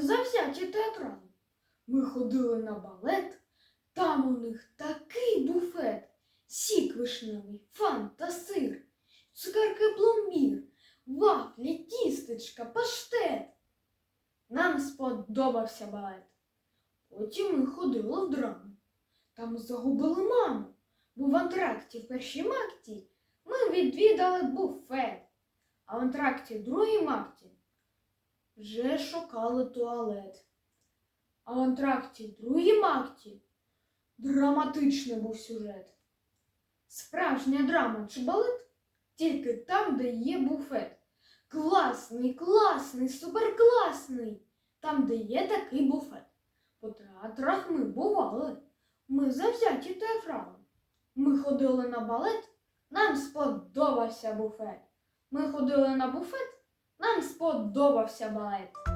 завзяті театрали. Ми ходили на балет, там у них такий буфет, сік вишневий, фанта, сир, цукерки пломбір, вафлі, тістечка, паштет. Нам сподобався балет. Потім ми ходили в драму. Там загубили маму, бо в антракті в першій акті ми відвідали буфет, а в антракті другій акті вже шукали туалет. А в антракті другій акті драматичний був сюжет. Справжня драма чи балет тільки там, де є буфет. Класний, класний, суперкласний, там, де є такий буфет. По театрах ми бували. Ми завзяті театрали. Ми ходили на балет, нам сподобався буфет. Ми ходили на буфет, нам сподобався балет.